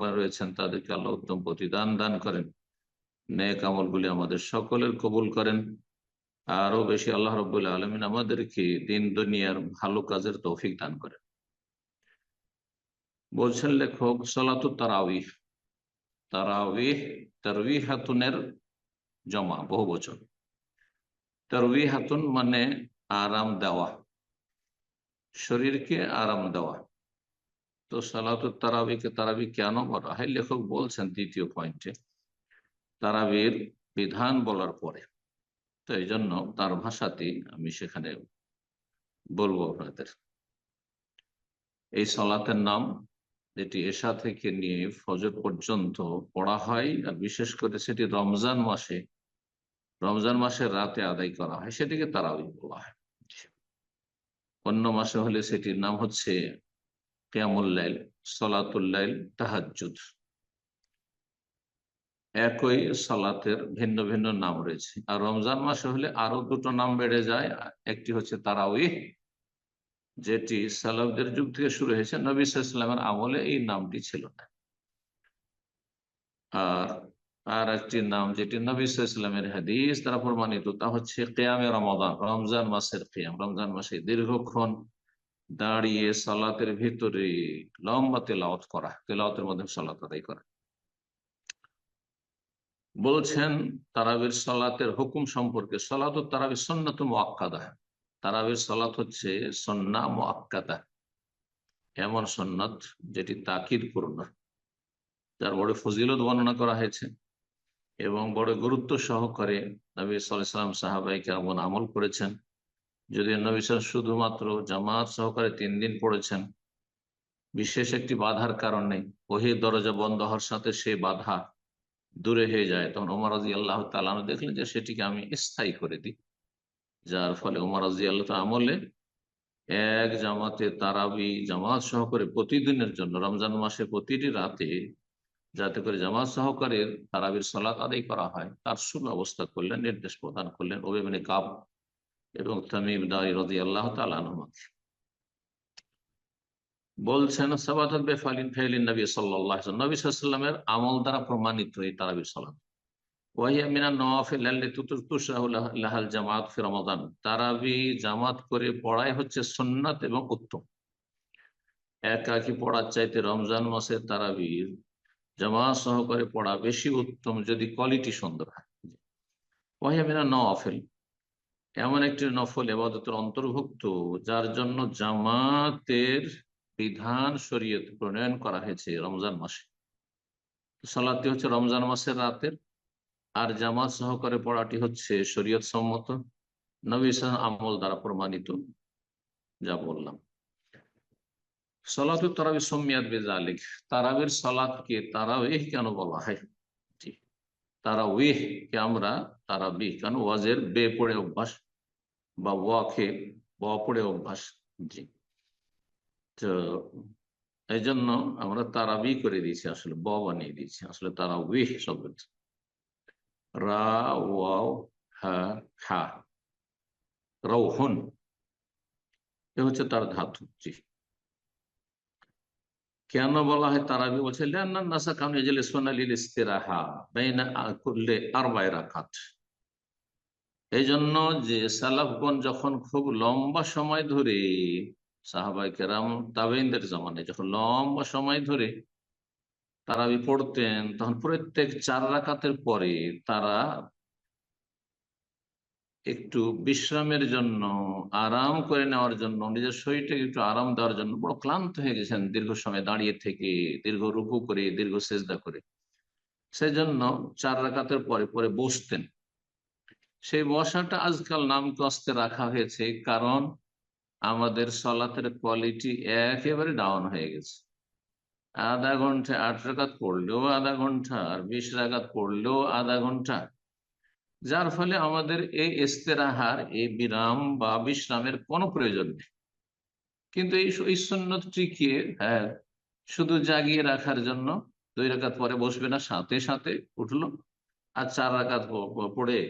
রয়েছেন, তাদেরকে আল্লাহ উত্তম প্রতিদান দান করেন। নেক আমলগুলি আমাদের সকলের কবুল করেন। আরও বেশি আল্লাহ রবুল্লা আলমিন আমাদেরকে দিন দুনিয়ার ভালো কাজের তৌফিক দান করেন। বলছেন লেখক, সলাতু তারাউিহ তারাউিহ তারউি হাতুনের জমা, বহু বচন তারউি হাতুন মানে আরাম দেওয়া। শরীরকে আরাম দেওয়া। তো সালাতুর তারাবিকে তারাবি কেন বলা হয়? লেখক বলছেন দ্বিতীয় পয়েন্টে, তারাবির বিধান বলার পরে। তো এই জন্য তার ভাষাতেই আমি সেখানে বলব আপনাদের। এই সলাতের নাম, যেটি এশা থেকে নিয়ে ফজর পর্যন্ত পড়া হয়, আর বিশেষ করে সেটি রমজান মাসে, রমজান মাসের রাতে আদায় করা হয়, সেটিকে তারাবি বলা হয়। অন্য মাসে হলে সেটির নাম হচ্ছে সলাতুল্লাইল তাহাজুদ একই ভিন্ন ভিন্ন নাম রয়েছে। আর রমজান মাসে হলে আরও দুটো নাম বেড়ে যায়। একটি হচ্ছে তারাউই যেটি সালাবদের যুগ থেকে শুরু হয়েছে। নবী ইসলামের আমলে এই নামটি ছিল না। আর আর একটি নাম যেটি নবী ইসলামের হাদিস দ্বারা প্রমাণিত, তা হচ্ছে কেয়ামে রমাদান রমজান মাসের কেয়াম। রমজান মাসে দীর্ঘক্ষণ দাঁড়িয়ে সালাতের ভিতরে লম্বা তেলাওয়াত করা, তেলাওয়াতের মধ্যে সালাত আদায় করা। বলছেন, তারাবির সালাতের হুকুম সম্পর্কে, সালাত তারাবির সন্ন্যত মোয়াক্কাদা তারাবির সালাত হচ্ছে সন্না মোয়াক্কাদা এমন সন্ন্যত যেটি তাকিদ পূর্ণ যার বড় ফজিলত বর্ণনা করা হয়েছে এবং বড় গুরুত্ব সহকারে নবী সাল্লাম সাহাবাই কেমন আমল করেছেন। যদি নবী শুধুমাত্র জামাত সহকারে তিন দিন পড়েছেন, বিশেষ একটি বাধার কারণে ওহি দরজা বন্ধ হওয়ার সাথে সে বাধা দূরে হয়ে যায়। তখন ওমর রাজি আল্লাহ তালানো দেখলেন যে সেটিকে আমি স্থায়ী করে দিই। যার ফলে ওমর রাজি আল্লাহ আমলে এক জামাতে তারাবি জামাত সহকারে প্রতিদিনের জন্য, রমজান মাসে প্রতিটি রাতে যাতে করে জামাত সহকারের তারাবির সলাত আদায় করা হয়, তার সুব্যবস্থা করলেন, নির্দেশ প্রদান করলেন। ওবে কাব এবং তামিম দাই রাজি আল্লাহ তালানহমাকে বলছেন বেফালিন ফেলিন নবী নবী সাল্লামের আমল দ্বারা প্রমাণিত এই তারাবির সালাত। ওয়াহিয়া নওয়াফিল জামাত রমাদান। তারাবি জামাত করে পড়াই হচ্ছে সুন্নাত এবং উত্তম। একাকি পড়ার চাইতে রমজান মাসে তারাবির জামাত সহকারে পড়া বেশি উত্তম যদি কোয়ালিটি সুন্দর হয়। ওয়াহিয়া মিনা নওয়াফিল এমন একটি নফল এবাদতের অন্তর্ভুক্ত যার জন্য জামাতের বিধান শরীয়ত প্রণয়ন করা হয়েছে রমজান মাসে। সালাদটি হচ্ছে রমজান মাসের রাতের, আর জামাত সহকারে পড়াটি হচ্ছে শরীয়ত সম্মত, নবী আমল দ্বারা প্রমাণিত, যা বললাম। সলাতু তারাবি সমিয়াদ বেজালিক তারাবির সলাদকে তারাবিহ কেন বলা হয়? জি তারাউইহ কে আমরা তারাবিহ কেন ওয়াজের বে পড়ে অভ্যাস বা ওয়াকে ব পড়ে অভ্যাস জি। তো এই জন্য আমরা তারাবি করে দিয়েছি, আসলে ব বানিয়ে দিয়েছি, আসলে তারা উইহ শব্দ। রা হা হা। রৌহন এ হচ্ছে তার ধাতু, জি। কেন বলা হয় তারা তারাবি? বলছে নাসা কারণ এজেল সোনালিল ইস্তেরাহা বেইনা করলে আর বাইরা কাঠ এই জন্য যে সালাফগণ যখন খুব লম্বা সময় ধরে সাহাবাই কেরাম তাবেইনদের জমানে যখন লম্বা সময় ধরে তারা পড়তেন, তখন প্রত্যেক চার রাকাতের পরে তারা একটু বিশ্রামের জন্য, আরাম করে নেওয়ার জন্য, নিজের শরীরটাকে একটু আরাম দেওয়ার জন্য বড় ক্লান্ত হয়ে গেছেন দীর্ঘ সময় দাঁড়িয়ে থেকে, দীর্ঘ রুকু করে, দীর্ঘ সেজদা করে। সেজন্য চার রাকাতের পরে পরে বসতেন। সেই বসাটা আজকাল নাম কস্তে রাখা হয়েছে, কারণ আমাদের সলাতের কোয়ালিটি একেবারে ডাউন হয়ে গেছে। আধা ঘণ্টা আট রাগাত পড়লেও আধা ঘণ্টা আর বিশ রাগাত পড়লেও আধা ঘণ্টা। যার ফলে আমাদের এই ইস্তেরাহার, এই বিরাম বা বিশ্রামের কোনো প্রয়োজন নেই। কিন্তু এই সন্ন্যতটিকে হ্যাঁ শুধু জাগিয়ে রাখার জন্য দুই রাকাত পরে বসবে না, সাথে সাথে উঠল আর চার রাকাত পড়ে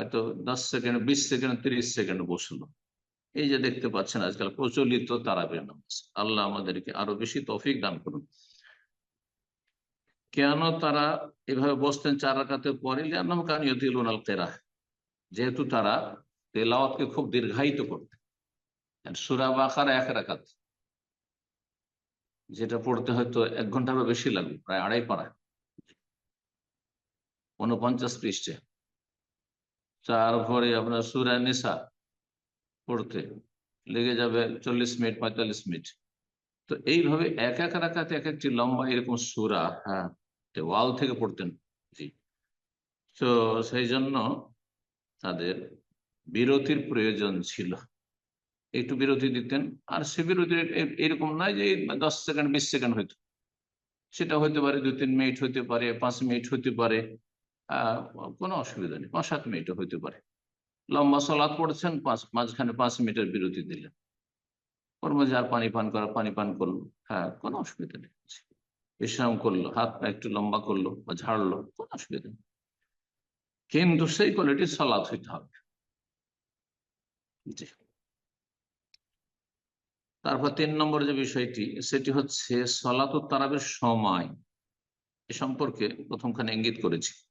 হয়তো দশ সেকেন্ড, বিশ সেকেন্ড, তিরিশ সেকেন্ড বসল। এই যে দেখতে পাচ্ছেন আজকাল প্রচলিত তারাবির নামাজ। আল্লাহ আমাদেরকে আরও বেশি তফিক দান করুন। কেন তারা এভাবে বসতেন চার রাকাতে পরে? কিরাহ যেহেতু তারা তেলাওয়াতকে খুব দীর্ঘায়িত করতেন। সূরা বাকারা এক রাকাত। যেটা পড়তে হয়তো এক ঘন্টারও বেশি লাগবে, প্রায় আড়াই পারা। উনপঞ্চাশ পৃষ্ঠে। তারপরে আপনার সুরা নিসা পড়তে লেগে যাবে চল্লিশ মিনিট, পঁয়তাল্লিশ মিনিট। তো এইভাবে এক এক রাখাতে এক একটি লম্বা এরকম সুরা হ্যাঁ ওয়াল থেকে পড়তেন জি। তো সেই জন্য তাদের বিরতির প্রয়োজন ছিল। একটু বিরতি দিতেন, আর সে বিরতি এরকম নয় যে দশ সেকেন্ড, বিশ সেকেন্ড হইতো। সেটা হইতে পারে দু তিন মিনিট হইতে পারে, পাঁচ মিনিট হইতে পারে। কোনো অসুবিধা নেই। পাঁচ, সাত মিনিটও হইতে পারে। লম্বা সলাদ পড়ছেন, পাঁচ, মাঝখানে পাঁচ মিনিটের বিরতি দিলেন। ওর মধ্যে আর পানি পান করা, পানি পান করল। হ্যাঁ কোনো অসুবিধা নেই। বিশ্রাম করল, হাত পা একটু লম্বা করল বা ঝাড়লো, কোনো অসুবিধা নেই। কিন্তু সেই কোয়ালিটির সলাদ হইতে হবে। তারপর তিন নম্বর যে বিষয়টি, সেটি হচ্ছে সলাত তারাবের সময়। এ সম্পর্কে প্রথমখানে ইঙ্গিত করেছি।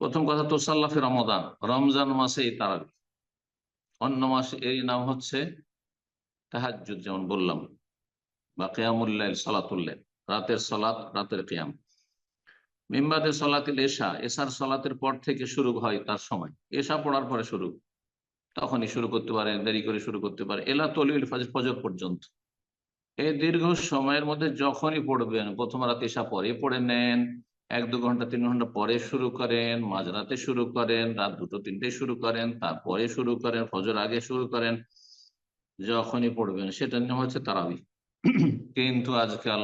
প্রথম কথা তো সাল্লাফে রমদান রমজান মাসে এই তারাবি। অন্য মাসে এই নাম হচ্ছে তাহাজুদ যেমন বললাম, বা কেয়ামুল্লাহ সালাতুল্লাহ রাতের সলাত, রাতের কেয়াম। মিম্বাদে সলাতিল এশা, এশার সলাতের পর থেকে শুরু হয় তার সময়। এশা পড়ার পরে শুরু। তখনই শুরু করতে পারে, দেরি করে শুরু করতে পারে। এলা তলিউল ফজর পর্যন্ত। এই দীর্ঘ সময়ের মধ্যে যখনই পড়বেন, প্রথম রাতে এসা পরে পড়ে নেন। এক দু ঘণ্টা, তিন ঘণ্টা পরে শুরু করেন, মাঝরাতে শুরু করেন, রাত দুটো তিনটে শুরু করেন, তারপরে শুরু করেন, ফজর আগে শুরু করেন, যখনই পড়বেন সেটা নিয়ে হচ্ছে তারাবি। কিন্তু আজকাল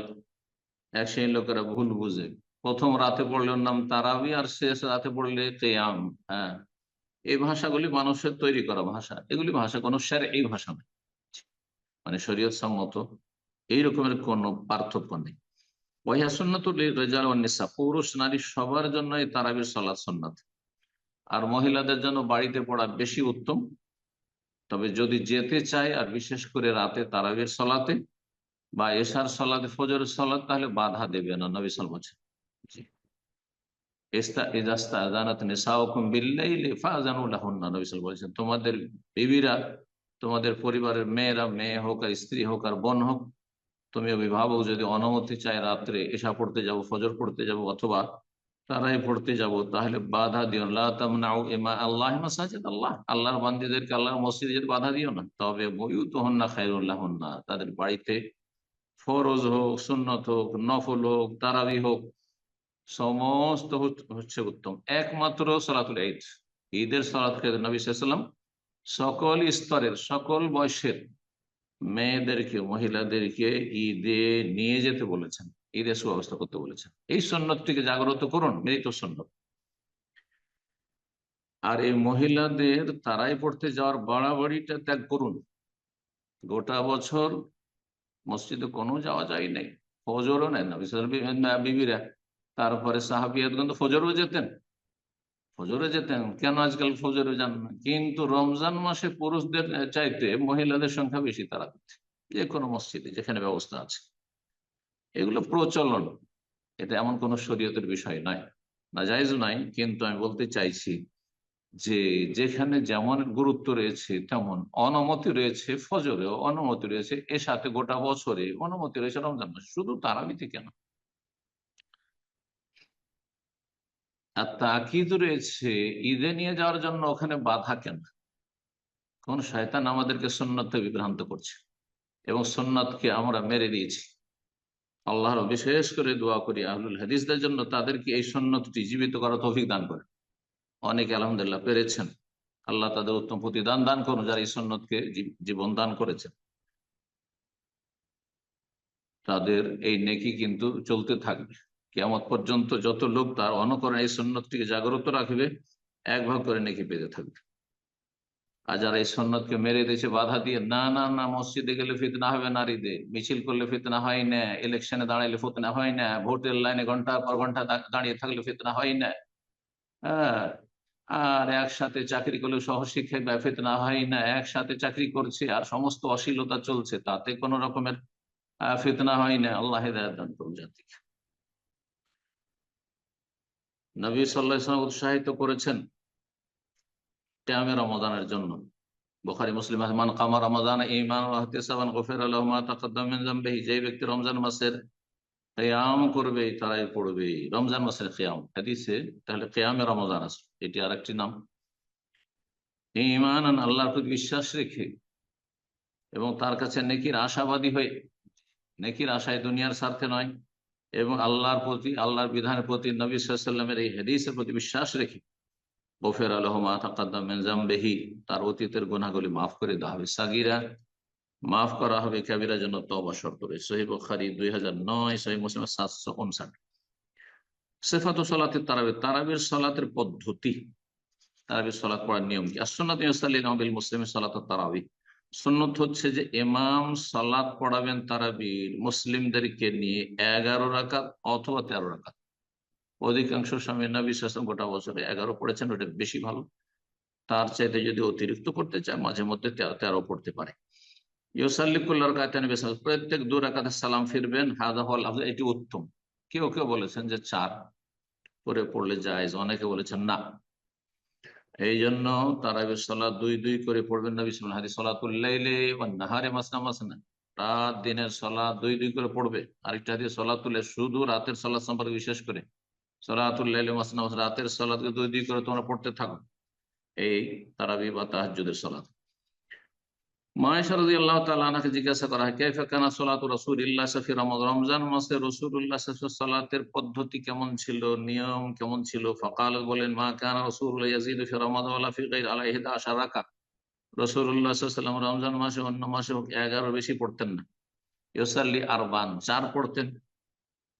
এক সেই লোকেরা ভুল বুঝে। প্রথম রাতে পড়লে নাম তারাবি আর শেষ রাতে পড়লে কেয়াম হ্যাঁ। এই ভাষাগুলি মানুষের তৈরি করা ভাষা। এগুলি ভাষা কোনো স্যার এই ভাষা নয়। মানে শরীয়ত সম্মত এই রকমের কোন পার্থক্য নেই। পুরুষ নারী সবার জন্য তারাবির সলাৎ সন্ন্যত আর মহিলাদের জন্য বাড়িতে পড়া বেশি উত্তম। তবে যদি যেতে চায়, আর বিশেষ করে রাতে তারাবির সলাতে বা এশার সলাতে, ফজরের সলাত, তাহলে বাধা দেবে না নবী সাল বলছেন তোমাদের বিবিরা, তোমাদের পরিবারের মেয়েরা, মেয়ে হোক আর স্ত্রী হোক আর বোন হোক তুমি অভিভাবক যদি অনুমতি চায় রাত্রে এসা পড়তে যাব, ফজর পড়তে যাব অথবা তারাই পড়তে যাব, তাহলে বাধা দিও আল্লাহ মাসাজিদ আল্লাহ। আল্লাহর বান্দিদেরকে আল্লাহর যদি বাধা দিও না। তবে বইউ তো হন না খাইরুল্লাহ না তাদের বাড়িতে ফরজ হোক, সুন্নত হোক, নফল হোক, তারাবি হোক, সমস্ত হচ্ছে উত্তম। একমাত্র সলাতুল ঈদ। ঈদের সলাত নবী সাল্লাম সকল স্তরের, সকল বয়সের মেয়েদেরকে, মহিলাদেরকে ঈদে নিয়ে যেতে বলেছেন, ঈদের সুব্যবস্থা করতে বলেছেন। এই সন্ন্যতটিকে জাগ্রত করুন, মৃত সন্ন্যত। আর এই মহিলাদের তারাই পড়তে যাওয়ার বাড়াবাড়িটা ত্যাগ করুন। গোটা বছর মসজিদে কোনো যাওয়া যায় নাই। ফজরও নেন না, বিবিরা। তারপরে সাহাবিয়াতগণ তো ফজরও যেতেন। ফজরে যেতেন, কেন আজকাল ফজরে যান না? কিন্তু রমজান মাসে পুরুষদের চাইতে মহিলাদের সংখ্যা বেশি তারা যে কোনো মসজিদে যেখানে ব্যবস্থা আছে। এগুলো প্রচলন, এটা এমন কোন শরীয়তের বিষয় নয় না যাইজ নাই কিন্তু আমি বলতে চাইছি যে যেখানে যেমন গুরুত্ব রয়েছে, তেমন অনুমতি রয়েছে, ফজরেও অনুমতি রয়েছে, এর সাথে গোটা বছরে অনুমতি রয়েছে রমজান মাসে। শুধু তারাবিতে কেন? আর তাকিদ রয়েছে, ঈদে নিয়ে যাওয়ার জন্য ওখানে বাধা কেন? কোন শয়তান আমাদেরকে সন্ন্যত বিভ্রান্ত করছে এবং সন্ন্যতকে আমরা মেরে দিয়েছি। আল্লাহর বিশেষ করে দোয়া করি, আহলুল হাদিসদের জন্য তাদেরকে এই সন্ন্যতটি জীবিত করার তৌফিক দান করে অনেকে আলহামদুলিল্লাহ পেরেছেন। আল্লাহ তাদের উত্তম প্রতিদান দান করুন, যারা এই সন্ন্যতকে জীবন দান করেছেন। তাদের এই নেকি কিন্তু চলতে থাকবে। কেমন পর্যন্ত যত লোক তার অনুকরণ এই সন্ন্যতটিকে জাগ্রত রাখবে, এক ভাগ করে নেকি পেতে থাকবে। আর যারা এই সন্ন্যতকে মেরে দিয়েছে, বাধা দিয়ে না না না, মসজিদে গেলে ফিতনা হবে নারীদের, মিছিল করলে ফিতনা হয় না ইলেকশনে দাঁড়াইলে ফিতনা হয় না, ভোটের লাইনে ঘণ্টা পর ঘণ্টা দাঁড়িয়ে থাকলে ফিতনা হয় না। হ্যাঁ আর একসাথে চাকরি করলে সহশিক্ষক বা না হয় না, একসাথে চাকরি করছে আর সমস্ত অশ্লীলতা চলছে, তাতে কোন রকমের ফিতনা হয় না। আল্লাহ জাতিকে। নবী সাল্লাহ উৎসাহিত করেছেন ক্যামে রমাদানের জন্য। বোখারি, মুসলিম মান কামা রমাদান ইমান ওয়াহতিসাবান গফির যে ব্যক্তি রমজান মাসের কিয়াম করবে তারাই পড়বে। রমজান মাসের কিয়াম হাদিসে তাহলে কিয়ামে রমজান আছে। এটি আর একটি নাম। ইমান আল্লাহর প্রতি বিশ্বাস রেখে এবং তার কাছে নেকির আশাবাদী হয়ে, নেকির আশায় দুনিয়ার স্বার্থে নয় এবং আল্লাহর প্রতি, আল্লাহর বিধানের প্রতি নবী সাল্লামের এই হাদিসের প্রতি বিশ্বাস রেখে বফের আলহমা তাকাদ্দাম যামবিহি, তার অতীতের গুনাহগুলি মাফ করে দেওয়া হবে। সাগিরা মাফ করা হবে কাবিরার জন্য তবা শর্ত রয়েছে। সহি বখারি দুই হাজার নয় সহি মুসলিম সাতশো উনষাট। সেফাত সালাতের তারাবির তারাবির সালাতের পদ্ধতি, তারাবির সালাত পড়ার নিয়ম কি? আসন্নাত মুসলিম সলাত তারাবি সুন্নত হচ্ছে যে ইমাম সালাত পড়াবেন তারাবির মুসলিমদেরকে নিয়ে এগারো রাকাত অথবা তেরো রাকাত। অধিকাংশ সময় নবী সাসম গোটা বছরে এগারো পড়েছেন, ওটা বেশি ভালো। তার চাইতে যদি অতিরিক্ত করতে চায়, মাঝে মধ্যে তেরো পড়তে পারে। ইউসাল্লিকুল্লাহ কাতান প্রত্যেক দু রাকাতে সালাম ফিরবেন, হাদা হল এটি উত্তম। কেউ কেউ বলেছেন যে চার করে পড়লে যায় অনেকে বলেছেন না। এই জন্য তারাবি সলাদ দুই দুই করে পড়বেন নবী সাল্লাল্লাহু আলাইহি সলাতুল্লাইলে বা নাহারে মাসনা মাসনা রাত দিনের সলাদ দুই দুই করে পড়বে। আরেকটা সলা তুলে শুধু রাতের সলাদ সম্পর্কে বিশেষ করে। সলাতুল্লাইলে মাসনা মাসনা রাতের সালাতকে দুই দুই করে তোমরা পড়তে থাকো। এই তারাবি বা তাহাজুদের সালাত। তাআলা আনহাকে জিজ্ঞাসা করা হয় রমজান মাসে সালাতের পদ্ধতি কেমন ছিল, নিয়ম কেমন ছিল? ফকাল, বলেন, মা কানা রাসূলুল্লাহ ইয়াজিদু ফি রমাদান ওয়ালা ফি গায়র আলা 11 রাকাত। রাসূলুল্লাহ সাল্লাল্লাহু রমজান মাসে অন্য মাসে 11 বেশি পড়তেন না। ইউসাল্লি আরবান, চার পড়তেন।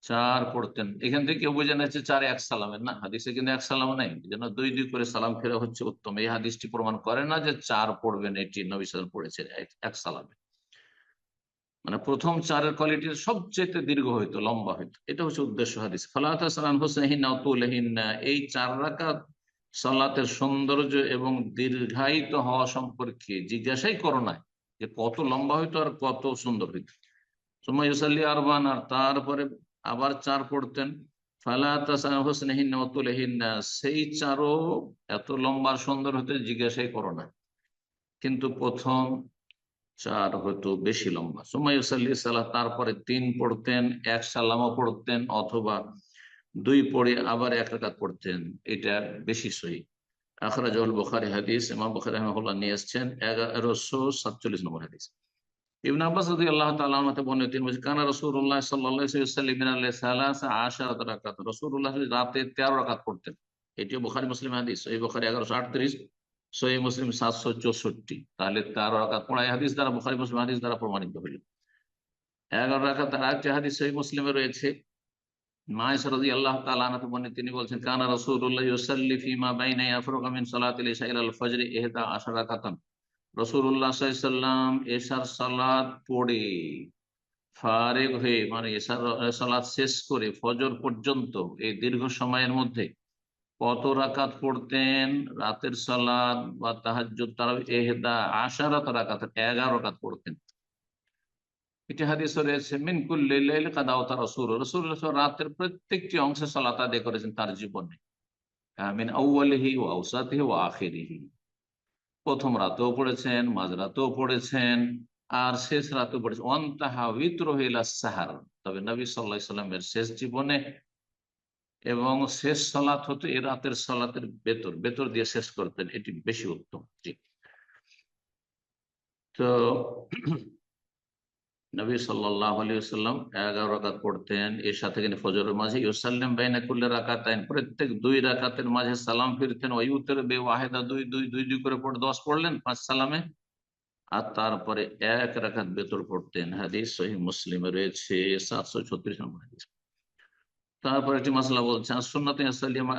চার পড়তেন। এখান থেকে কেউ বোঝা যাচ্ছে চার এক সালামের। না, হাদিসে কিন্তু এক সালাম নাই। যেন দুই দুই করে সালাম ফেরা হচ্ছে উত্তম। এই হাদিসটি প্রমাণ করে না যে চার পড়বেন এটি নবী পড়েছেন এক- সালামে। মানে প্রথম চারের কোয়ালিটি সবচেয়ে দীর্ঘ হইতো, লম্বা হইতো। এটা হচ্ছে উদ্দেশ্য হাদিস। সালাম হোসেন এই চার রাকাত সালাতের সৌন্দর্য এবং দীর্ঘায়িত হওয়া সম্পর্কে জিজ্ঞাসাই করো না যে কত লম্বা হইতো আর কত সুন্দর হইতো। সময় আরবান আর তারপরে আবার চার পড়তেন সেই চারও এত লম্বা সুন্দর হতে জিজ্ঞাসাই করো না। কিন্তু প্রথম চার হয়তো বেশি লম্বা। সময় ইউসাল্লি সাল্লাহ তারপরে তিন পড়তেন, এক সালামও পড়তেন, অথবা দুই পড়ে আবার এক রাকাত পড়তেন। এটা বেশি সহি। আখরাজুল বুখারী হাদিস, ইমাম বুখারী রাহিমাহুল্লাহ নিয়ে এসেছেন, এগারোশো সাতচল্লিশ নম্বর হাদিস। ইবনে আব্বাস বর্ণিত, তিনি বলেছেন, কানা রাকাত। রাতে 13 রাকাত পড়তেন। এটিও মুসলিম হাদিস। সহিহ বুখারী 1138 সহিহ মুসলিম 764 তাহলে 13 রাকাত পড়া এই হাদিস দ্বারা, বুখারী, মুসলিম হাদিস দ্বারা প্রমাণিত হইল 11 রাকাত আর আরেকটি হাদিস মুসলিমে রয়েছে। মায়েশা রাদিয়াল্লাহু তাআলা আনহা বর্ণিত, তিনি বলছেন, কানা রাসূলুল্লাহ ইউসাল্লি ফিমা বাইনা ইয়াফরুগা মিন সালাতিল ইশা ইলাল ফজর ইহদা আশারা রাকাতান। রসুল্লাহ সাল্লাম এশার সালাদ পড়ে ফারেক হয়ে মানে এশার সালাদ শেষ করে ফজর পর্যন্ত, এই দীর্ঘ সময়ের মধ্যে কত রাকাত পড়তেন? রাতের সালাদ বা তারা এহেদা আশারাত রাকাত, এগারো রাকাত পড়তেন। এটি হাদিস রয়েছে মিনকুল লাইল কাদাও তার রসুল রাতের প্রত্যেকটি অংশে সালাত আদায় করেছেন তার জীবনে। মিন আউ্বালিহি ও আউসাতিহি ও আখেরিহি। প্রথম রাতেও পড়েছেন, মাঝ রাতেও পড়েছেন, আর শেষ রাতেও পড়েছেন। অন্তাহা উইত্রহিলা সাহার। তবে নবী সাল্লাহ সাল্লামের শেষ জীবনে এবং শেষ সলাত হতো এ রাতের সলাতের বেতর বেতর দিয়ে শেষ করতেন, এটি বেশি উত্তম। জি। তো নবী সাল্লাহ আলিয়াল্লাম এগারো রাকাত পড়তেন, এর সাথে কিন্তু ফজরের মাঝে ইউসাল্লাম বাইনা কুল্লে রাকাতাইন, প্রত্যেক দুই রাকাতের মাঝে সালাম ফিরতেন ওয়ুতের বে ওয়াহেদা, দুই দুই দুই দুই করে পড়ে, দশ পড়লেন পাঁচ সালামে। আর তারপরে এক রাকাত বেতর পড়তেন, হাদিস সহি মুসলিমে রয়েছে, সাতশো ছত্রিশ নম্বর হাদিস। তারপর একটি মাসলা বলছেন সুন্নত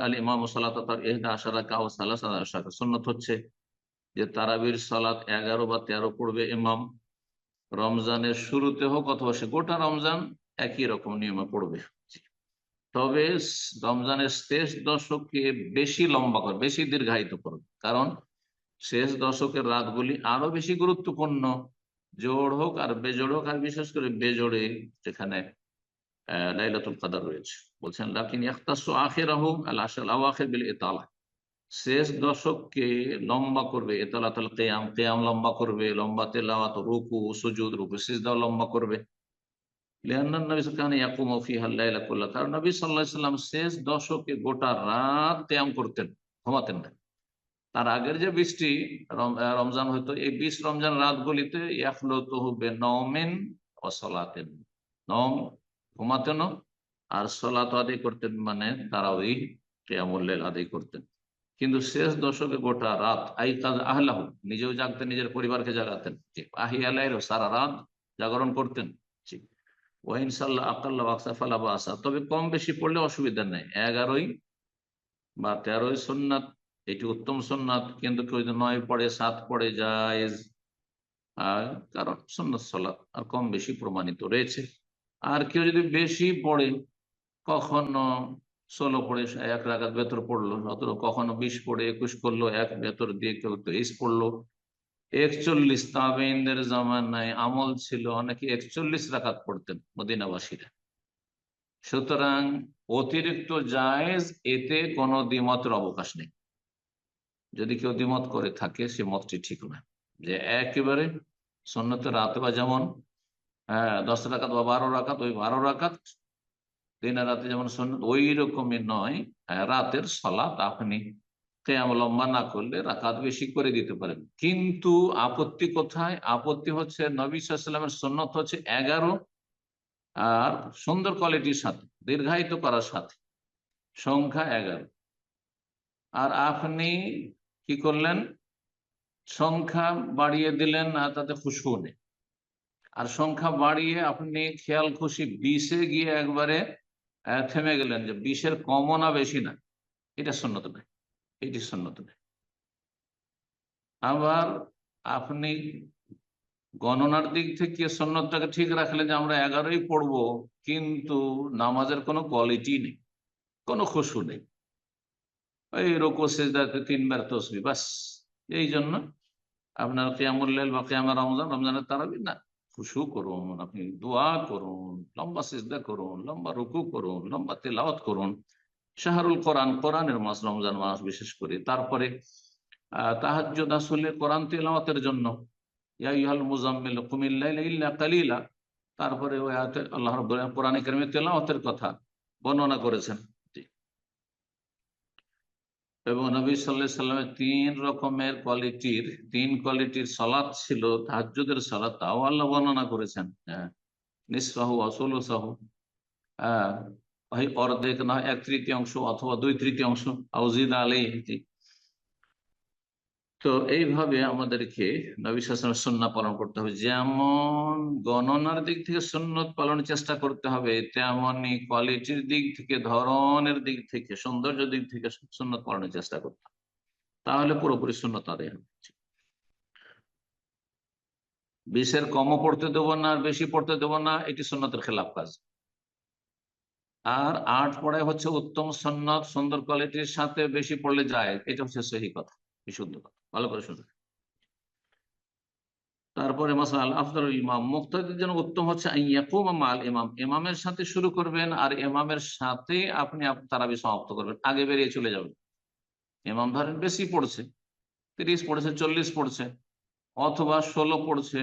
আল ইমাম সালাত তার এহদা আশারা কাউ সালাস সুন্নত হচ্ছে যে তারাবির সালাত এগারো বা তেরো পড়বে ইমাম রমজানের শুরুতে হোক অথবা সে গোটা রমজান একই রকম নিয়মে পড়বে। তবে রমজানের শেষ দশকে বেশি লম্বা করে বেশি দীর্ঘায়িত করবে কারণ শেষ দশকের রাতগুলি আরও বেশি গুরুত্বপূর্ণ। জোড় হোক আর বেজোড় হোক আর বিশেষ করে বেজোড়ে যেখানে আহ, লাইলাতুল কাদার রয়েছে। বলছেন লাকিন ইয়াখতাসু আখিরাহু আল আশাল আওয়াখির বিল ইতালা। শেষ দশককে লম্বা করবে এতলা এতালাতুল কিয়াম কিয়াম লম্বা করবে, লম্বা তেলাওয়াত, রুকু, সুজুদ, রুকু, সিজদাও লম্বা করবে। কারণ নবী সাল্লাম শেষ দশকে গোটা রাত কিয়াম করতেন, ঘুমাতেন না। তার আগের যে বৃষ্টি রমজান হতো, এই বিশ রমজান রাতগুলিতে ইয়াখলুতুহু বিনওমিন ওয়া সালাতিন। নম ঘুমাতেনও আর সলাত আদায় করতেন মানে তারাউই কিয়ামুল লাইল আদায় করতেন। কিন্তু শেষ দশকে গোটা রাত আই কাজ আহলাহ, নিজেও জাগতেন, নিজের পরিবারকে জাগাতেন। আহিয়ালাইরও সারা রাত জাগরণ করতেন। তবে কম বেশি পড়লে অসুবিধা নেই। এগারোই বা তেরোই সোননাথ এটি উত্তম সোননাথ কিন্তু কেউ যদি নয় পড়ে, সাত পড়ে জায়েজ। আর কারণ সোননাথ সলাৎ, আর কম বেশি প্রমাণিত রয়েছে। আর কেউ যদি বেশি পড়ে, কখনো ষোলো পড়ে এক রাগাত ভেতর পড়ল, অথবা কখনো বিশ পড়ে একুশ করল এক ভেতর দিয়ে কেউ তেইশ পড়ল। একচল্লিশ তাবেইনদের জামানায় আমল ছিল অনেকে একচল্লিশ রাখাত পড়তেন মদিনাবাসীরা। সুতরাং অতিরিক্ত জায়েজ এতে কোনো দ্বিমতের অবকাশ নেই। যদি কেউ দ্বিমত করে থাকে, সে মতটি ঠিক না। যে একেবারে সন্ন্যত রাত বা যেমন হ্যাঁ দশ রাখাত বা বারো রাখাত ওই বারো রাকাত দিনের রাতে যেমন সন্ন্যত ওই রকমই নয়। হ্যাঁ, রাতের সলাত আপনি কেয়াম লম্বা না করলে রাকাত বেশি করে দিতে পারেন। কিন্তু আপত্তি কোথায়? আপত্তি হচ্ছে নবী সাল্লামের সন্ন্যত হচ্ছে এগারো আর সুন্দর কোয়ালিটির সাথে দীর্ঘায়িত করার সাথে। সংখ্যা এগারো। আর আপনি কি করলেন? সংখ্যা বাড়িয়ে দিলেন আর তাতে খুশবু নেই। আর সংখ্যা বাড়িয়ে আপনি খেয়াল খুশি বিশে গিয়ে একবারে থেমে গেলেন যে বিশের কমও না বেশি না। এটা সন্ন্যত নয়। এটি সন্ন্যত নয়। আবার আপনি গণনার দিক থেকে সন্ন্যতটাকে ঠিক রাখলেন যে আমরা এগারোই পড়ব, কিন্তু নামাজের কোনো কোয়ালিটি নেই, কোনো খুশু নেই। ওই রোকো সেজদাতে তিনবার তসবি, বাস। এই জন্য আপনার কেয়ামুল্লাল বা কেয়ামা রমজান, রমজানের তারাবি না। খুশু করুন, আপনি দোয়া করুন, লম্বা সিজদা করুন, লম্বা রুকু করুন, লম্বা তেলাওয়াত করুন। শাহরুল কোরআন, কোরআনের মাস, রমজান মাস বিশেষ করে। তারপরে তাহাজ্জুদ আসলে কোরআন তেলাওয়াতের জন্য। ইয়া ইহাল মুজাম্মিল কুমিল লাইলা ইল্লা কালিলা। তারপরে আল্লাহ রাব্বুল কোরআনে কারিমে তেলাওয়াতের কথা বর্ণনা করেছেন। এবং নবী সাল্লাহ সাল্লামের তিন রকমের কোয়ালিটির, তিন কোয়ালিটির সালাদ ছিল তাহাজুদের সালাত, তাও আল্লাহ বর্ণনা করেছেন। হ্যাঁ অসল সাহু অর্ধেক না এক তৃতীয়াংশ অথবা দুই তৃতীয়াংশ। আউজিদ আলাই তো এইভাবে আমাদেরকে নবী শাসনের সন্না পালন করতে হবে। যেমন গণনার দিক থেকে সন্ন্যত পালনের চেষ্টা করতে হবে তেমনই কোয়ালিটির দিক থেকে, ধরনের দিক থেকে, সৌন্দর্য দিক থেকে সন্ন্যত পালনের চেষ্টা করতে হবে। তাহলে পুরোপুরি শূন্যত আদায় হবে। বিশের কমও পড়তে দেবো না, আর বেশি পড়তে দেবো না, এটি সন্ন্যতের খেলাফ কাজ। আর আট পড়ায় হচ্ছে উত্তম সন্ন্যত সুন্দর কোয়ালিটির সাথে বেশি পড়লে যায়, এটা হচ্ছে সহি কথা, বিশুদ্ধ কথা। ভালো করে শুনবে তারপরে মাসাল আফদল ইমাম, মুক্তাদির জন্য উত্তম হচ্ছে মাল ইমাম। ইমামের সাথে শুরু করবেন আর ইমামের সাথে আপনি তারাবি সমাপ্ত করবেন। আগে বেরিয়ে চলে যাবেন। ইমাম ধরেন বেশি পড়ছে, তিরিশ পড়ছে, চল্লিশ পড়ছে, অথবা ষোলো পড়ছে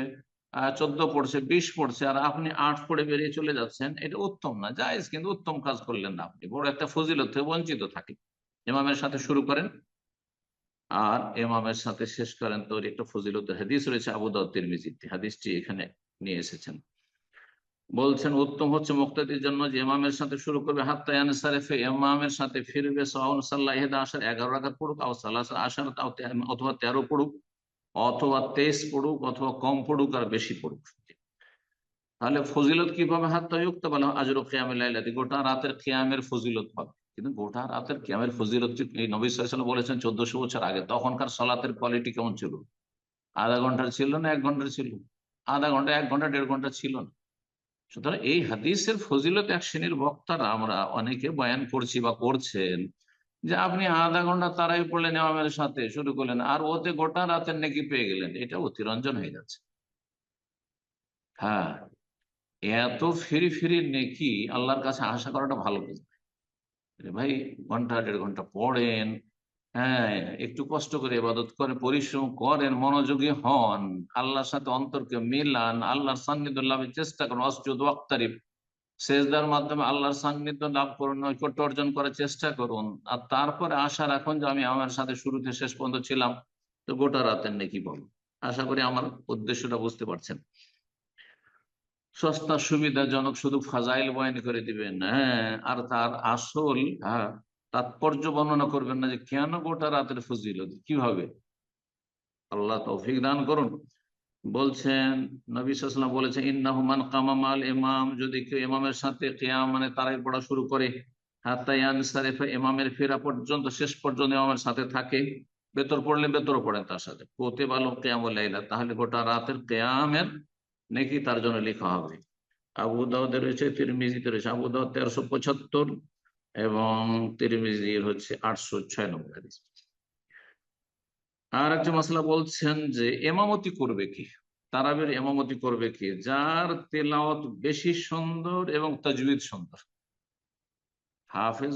চোদ্দ পড়ছে, বিশ পড়ছে, আর আপনি আট পড়ে বেরিয়ে চলে যাচ্ছেন, এটা উত্তম না, জায়েজ, কিন্তু উত্তম কাজ করলেন না আপনি। বড় একটা ফজিলত থেকে বঞ্চিত থাকে। ইমামের সাথে শুরু করেন আর ইমামের সাথে শেষ করেন তো একটা ফজিলতের হাদিস রয়েছে আবু দাউদ তিরমিজিতে হাদিসটি এখানে নিয়ে এসেছেন। বলছেন, উত্তম হচ্ছে মুক্তাদির জন্য যে ইমামের সাথে শুরু করবে। হাত্তা ইয়ানসারিফে, ইমামের সাথে ফিরবে সাল্লাহ আসার এগারো রাকাত পড়ুক, আও সাল্লাহ আসার অথবা তেরো পড়ুক, অথবা তেইশ পড়ুক, অথবা কম পড়ুক আর বেশি পড়ুক। তাহলে ফজিলত কীভাবে হাত তয়ুক্ত বলা, আজর খেয়ামের লাইলাতি। গোটা রাতের খেয়ামের ফজিলত পাবে। কিন্তু গোটা রাতের খেয়ামের ফজিলত নবী সাল্লাম বলেছেন চোদ্দশো বছর আগে? তখনকার সলাতের কোয়ালিটি কেমন ছিল? আধা ঘণ্টার ছিল না, এক ঘণ্টার ছিল? আধা ঘণ্টা, এক ঘণ্টা, দেড় ঘণ্টা ছিল না। সুতরাং এই হাদিসের ফজিলত এক শ্রেণির বক্তারা আমরা অনেকে বয়ান করছি বা করছেন যে আপনি আধা ঘণ্টা তারাই পড়লেন ইমামের সাথে, শুরু করলেন, আর ওতে গোটা রাতের নেকি পেয়ে গেলেন। এটা অতিরঞ্জন হয়ে যাচ্ছে। হ্যাঁ এত ফিরি ফিরি নেকি আল্লাহর কাছে আশা করাটা ভালো বুঝবে ভাই, ঘণ্টা দেড় ঘণ্টা পড়েন হ্যাঁ একটু কষ্ট করে ইবাদত করে পরিশ্রম করেন, মনোযোগী হন, আল্লাহর সাথে অন্তরকে মিলান, আল্লাহর সান্নিধ্য লাভের চেষ্টা করুন অসজুদ ওয়াক্তারিফ সেজদার মাধ্যমে আল্লাহর সান্নিধ্য লাভ করুন, নৈকট্য অর্জন করার চেষ্টা করুন। আর তারপরে আশা রাখুন যে আমি আমার সাথে শুরুতে শেষ পর্যন্ত ছিলাম, তো গোটা রাতের নাকি বল। আশা করি আমার উদ্দেশ্যটা বুঝতে পারছেন। সস্তা সুবিধাজনক শুধু ফাজাইল বয়ান করে দিবেন হ্যাঁ? আর তার আসল হ্যাঁ তাৎপর্য বর্ণনা করবেন না যে কেন গোটা রাতের ফজিলত? কীভাবে আল্লাহ তৌফিক দান করুন। বলছেন, নবী সাল্লাম বলেছেন ইন্নাহুমান কামামাল ইমাম যদি কেউ ইমামের সাথে কেয়াম মানে তারাই পড়া শুরু করে হাতায়ান সারেফা ইমামের ফেরা পর্যন্ত, শেষ পর্যন্ত ইমামের সাথে থাকে, বেতর পড়লে বেতর পড়েন তার সাথে। কোতে বালো কেয়াম তাহলে গোটা রাতের কেয়ামের নাকি তার জন্য লেখা হবে? আবু দাউদে রয়েছে, তিরমিজিতে রয়েছে। আবু দাউদ তেরোশো পঁচাত্তর এবং তিরমিজির হচ্ছে আটশো ছয় নম্বর আর একটা মশলা বলছেন যে, এমামতি করবে কি? তারাবের এমামতি করবে কি? যার তেলাওয়াত বেশি সুন্দর এবং তাজবিদ সুন্দর। হাফেজ,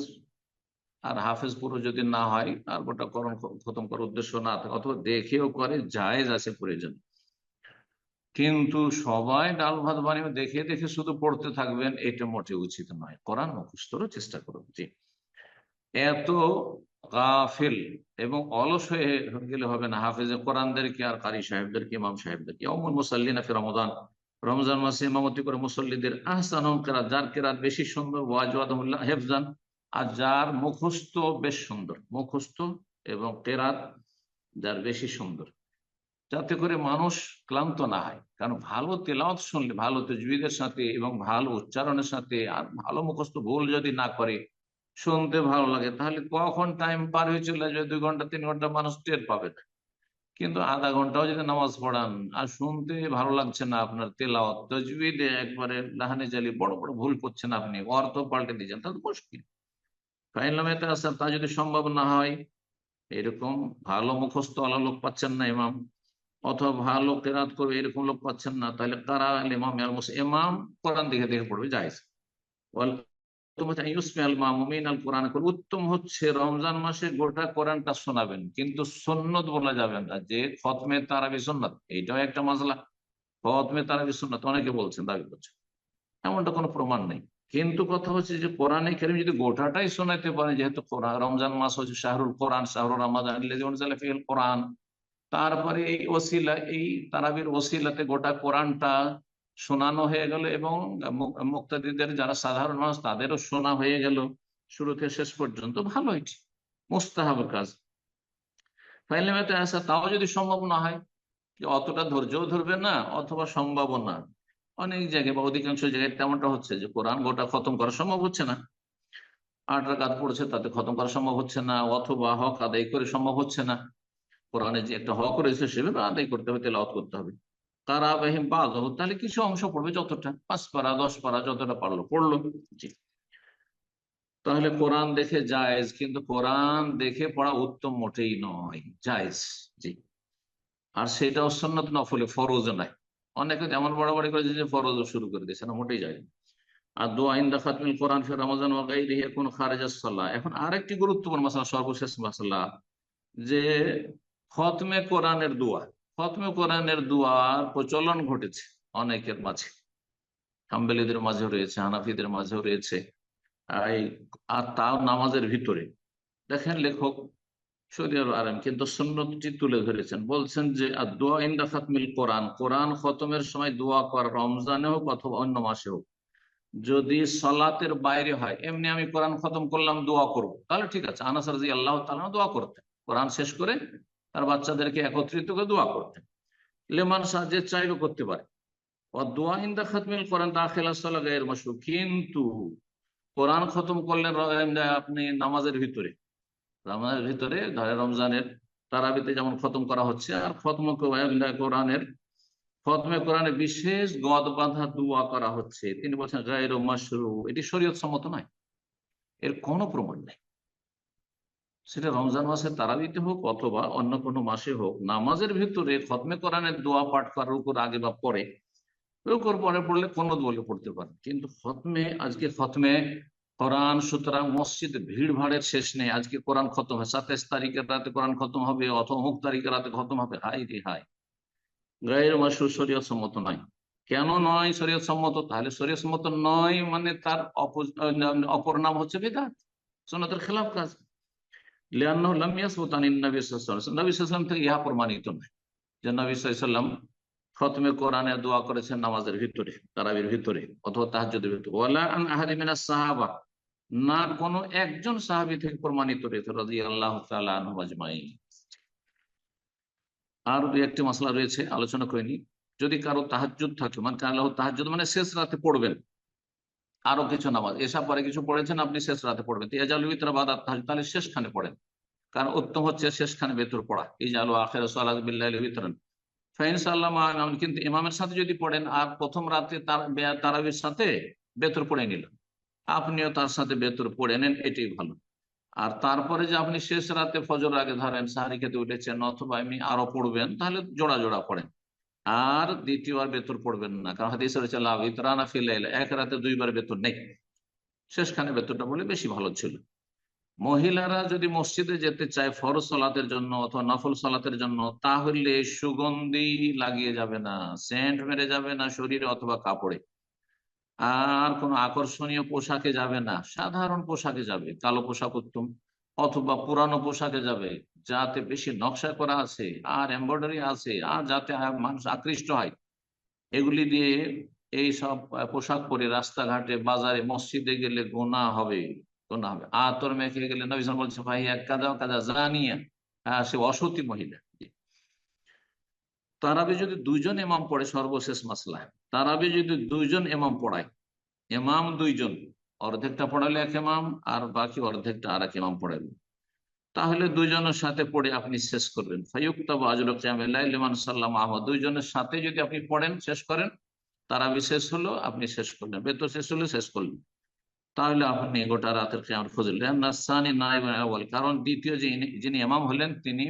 আর হাফেজ পুরো যদি না হয় আর গোটা করণ, খতম করার উদ্দেশ্য না থাকে, অথবা দেখেও করে, জায়েজ আছে প্রয়োজন। কিন্তু সবাই ডাল ভাত বানিয়ে দেখে দেখে শুধু পড়তে থাকবেন, এটা মোটে উচিত নয়। কোরআন মুখস্থরও চেষ্টা করুন। জি। এত গাফিল এবং অলস হয়ে গেলে হবে না। হাফেজে কোরআনদেরকে আর কারি সাহেবদেরকে ইমাম সাহেবদেরকে অমর মুসাল্লিনা ফির রমজান। রমজান মাসে ইমামতি করে মুসল্লিদের আহসান কেরাত, যার কেরাত বেশি সুন্দর ওয়াজওয়াদুল্লাহ হেফজান। আর যার মুখস্থ বেশ সুন্দর, মুখস্থ এবং কেরাত যার বেশি সুন্দর। যাতে করে মানুষ ক্লান্ত না হয়। কারণ ভালো তেলাওয়াত শুনলে, ভালো তজবিদের সাথে এবং ভালো উচ্চারণের সাথে আর ভালো মুখস্থ ভুল যদি না করে, শুনতে ভালো লাগে, তাহলে কখন টাইম পার হয়ে চলে যাবে দুই ঘণ্টা, তিন ঘণ্টা মানুষ টের পাবে না। কিন্তু আধা ঘন্টাও যদি নামাজ পড়ান, আর শুনতে ভালো লাগছে না আপনার তেলাওয়াত, তজবিদে একবারে লাহানে জালি বড় বড় ভুল করছেন আপনি, অর্থ পাল্টে দিয়েছেন তাহলে মুশকিল। তা যদি সম্ভব না হয়, এরকম ভালো মুখস্থ আলা লোক পাচ্ছেন না ইমাম। অথবা ভালো কেরাত করবে, এরকম লোক পাচ্ছেন না। তাহলে কারা ইমাম? ইমাম কোরআন দেখে দেখে পড়বে যাইজ উত্তম হচ্ছে রমজান মাসে গোটা কোরআনটা শোনাবেন, কিন্তু সন্ন্যত বলা যাবে না যে খতমে তারাবি সন্ন্যত এইটাও একটা মশলা খতমে তারাবি সন্ন্যত অনেকে বলছেন, দাবি করছেন। এমনটা কোনো প্রমাণ নেই। কিন্তু কথা হচ্ছে যে কোরআনে কেরিম যদি গোটাটাই শোনাইতে পারে যেহেতু রমজান মাস হচ্ছে শাহরুল কোরআন শাহরুল রমাদান কোরআন তারপরে এই ওসিলা, এই তারাবির ওসিলাতে গোটা কোরআনটা শোনানো হয়ে গেল এবং মুক্তাদিদের যারা সাধারণ মানুষ তাদেরও শোনা হয়ে গেল। শুরু থেকে শেষ পর্যন্ত ভালো এটি মোস্তাহাব কাজ। ফাইলেমেতে আসা, তাও যদি সম্ভব না হয়, যে অতটা ধৈর্যও ধরবে না, অথবা সম্ভব না। অনেক জায়গায় বা অধিকাংশ জায়গায় তেমনটা হচ্ছে যে কোরআন গোটা খতম করা সম্ভব হচ্ছে না। আট রাকাত পড়ছে, তাতে খতম করা সম্ভব হচ্ছে না, অথবা হক আদায় করে সম্ভব হচ্ছে না। কোরআনে যে একটা হক রয়েছে সেভাবে আদায় করতে হবে, তেলাওয়াত করতে হবে। তারা বাহিম বাদ তাহলে কিছু অংশ পড়বে যতটা? পাঁচ পারা, দশ পারা, যতটা পারল, পড়ল। জি। তাহলে কোরআন দেখে জায়েজ, কিন্তু কোরআন দেখে পড়া উত্তম মোটেই নয়। জায়েজ, জি। আর সেটাও সন্ন্যত নফলে ফরজ নাই। অনেকে যেমন বাড়াবাড়ি করেছে যে ফরজ শুরু করে দিয়েছে, না, মোটেই যায় আর দোয়া ইন্দা খাতমিল কোরআন ফের রমজান ওয়াগাইরিহি এখন খারেজাস সাল্লাহ এখন আরেকটি গুরুত্বপূর্ণ মাসালা, সর্বশেষ মাসালা, যে খতমে কোরআনের দোয়া। খতমে কোরআনের দোয়ার প্রচলন ঘটেছে অনেকের মাঝে। হাম্বেলিদের মাঝেও রয়েছে, হানাফিদের মাঝেও রয়েছে। আর তাও নামাজের ভিতরে। দেখেন লেখক সৌদি আরব আরাম কিন্তু সুন্নতটি তুলে ধরেছেন। বলছেন যে দোয়া ইন্দা খাতমিল কোরআন। কোরআন খতমের সময় দোয়া করা রমজানে হোক অথবা অন্য মাসে হোক। যদি সলাতের বাইরে হয়, এমনি আমি কোরআন খতম করলাম, দোয়া করব। তাহলে ঠিক আছে। আনাসার জি আল্লাহ তালা দোয়া করতে কোরআন শেষ করে তার বাচ্চাদেরকে একত্রিত করে দোয়া করতেন লেমান সাহায্যে চাইলেও করতে পারে। দোয়া কিন্তু কোরআন খতম করলেন আপনি নামাজের ভিতরে নামাজের ভিতরে ধরে রমজানের তারাবিতে যেমন খতম করা হচ্ছে, আর খতম কোরআনের, খতমে কোরআনে বিশেষ গদ বাঁধা দোয়া করা হচ্ছে। তিনি বলছেন গায়ের মাসরু এটি শরীয়ত সম্মত নয়। এর কোনো প্রমাণ নেই। সেটা রমজান মাসে তারাবিতে হোক অথবা অন্য কোনো মাসে হোক, নামাজের ভিতরে খতমে কোরআনের দোয়া পাঠ করার উপর আগে বা পরে রুকুর পরে পড়লে কোনদ বলে পড়তে পারেন কিন্তু খতমে, আজকে খতমে কোরআন, সুতরাং মসজিদে ভিড় ভাড়ের শেষ নেই। আজকে কোরআন খতম হয় সাতাইশ তারিখের রাতে কোরআন খতম হবে, অথবা অমুক তারিখের রাতে খতম হবে। হাই রে হাই গায়ের মাসুর শরীয়ত সম্মত নয়। কেন নয় শরীয়ত সম্মত? তাহলে শরীয়ত সম্মত নয় মানে তার অপো- অপর নাম হচ্ছে বেদাত সন্ন্যতের খেলাফ কাজ। নামাজের ভিতরে, তারাবির ভিতরে, অথবা ভিতরে। সাহাবা, না কোনো একজন সাহাবী থেকে প্রমাণিত রয়েছে তাআলা আনহু আর দুই একটি মশলা রয়েছে, আলোচনা করিনি। যদি কারও তাহাজ্জুদ থাকে মানে আল্লাহ তাহাজ্জুদ মানে শেষ রাতে পড়বেন আরও কিছু নামাজ। এসব পরে কিছু পড়েছেন, আপনি শেষ রাতে পড়বেন। ভিতরে বাদাত তাহাজ্জুদ তাহলে শেষখানে পড়েন। কারণ উত্তম হচ্ছে শেষখানে ভেতর পড়া। আলু আখের সালাদ বিল্লাহ কিন্তু ইমামের সাথে যদি পড়েন, আর প্রথম রাতে তারাবির সাথে বেতর পড়ে নিল আপনিও তার সাথে বেতর পড়ে নেন, এটাই ভালো। আর তারপরে যে আপনি শেষ রাতে ফজর আগে ধরেন, সাহারি খেতে উঠেছেন, অথবা এমনি আরও পড়বেন, তাহলে জোড়া জোড়া পড়েন। আর দ্বিতীয়বার বেতর পড়বেন না। কারণ হাদিস রয়েছে লাভ ইতরানা ফিলে এক রাতে দুইবার বেতন নেই। শেষখানে বেতনটা বলে বেশি ভালো ছিল। মহিলারা যদি মসজিদে যেতে চায় ফরজ সলাতের জন্য অথবা নফল সলাতের জন্য, তাহলে সুগন্ধি লাগিয়ে যাবে না, সেন্ট মেরে যাবে না শরীরে অথবা কাপড়ে। আর কোনো আকর্ষণীয় পোশাকে যাবে না। সাধারণ পোশাকে যাবে। কালো পোশাক উত্তম। অথবা পুরানো পোশাকে যাবে, যাতে বেশি নকশা করা আছে, আর এমব্রয়ডারি আছে, আর যাতে মানুষ আকৃষ্ট হয়। এগুলি দিয়ে এই সব পোশাক পরে রাস্তাঘাটে, বাজারে, মসজিদে গেলে গোনা হবে গোনা হবে। আতর মেখে গেলে নবী সাল্লাল্লাহু বলছে ভাই, এক কাদা কাদা জানিয়া সে অসতী মহিলা। তারাবি যদি দুইজন এমাম পড়ে, সর্বশেষ মাসলায়, তারাবি যদি দুইজন এমাম পড়ায় এমাম দুইজন অর্ধেকটা পড়ালে এক ইমাম আর বাকি অর্ধেকটা আর এক ইমাম পড়াবে তাহলে দুইজনের সাথে পড়ে আপনি শেষ করবেন। দুইজনের সাথে যদি আপনি পড়েন, শেষ করেন, তারাবি শেষ হলো, আপনি শেষ করলেন। বেতর শেষ হলো শেষ করলেন। তাহলে আপনি গোটা রাতের কেমন নাইব কারণ দ্বিতীয় যিনি ইমাম হলেন, তিনি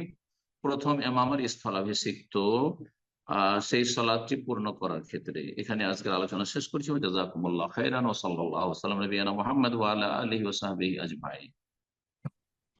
প্রথম ইমামের স্থলাভিষিক্ত। সেই সলাদটি পূর্ণ করার ক্ষেত্রে। এখানে আজকের আলোচনা শেষ করছি। জাজাকুমুল্লাহ খাইরান ও সাল্লাল্লাহু আলাইহি ওয়া সাল্লাম। নবীনা মোহাম্মদ আলা আলিহি ওয়া সাহবিহি আজমাইন।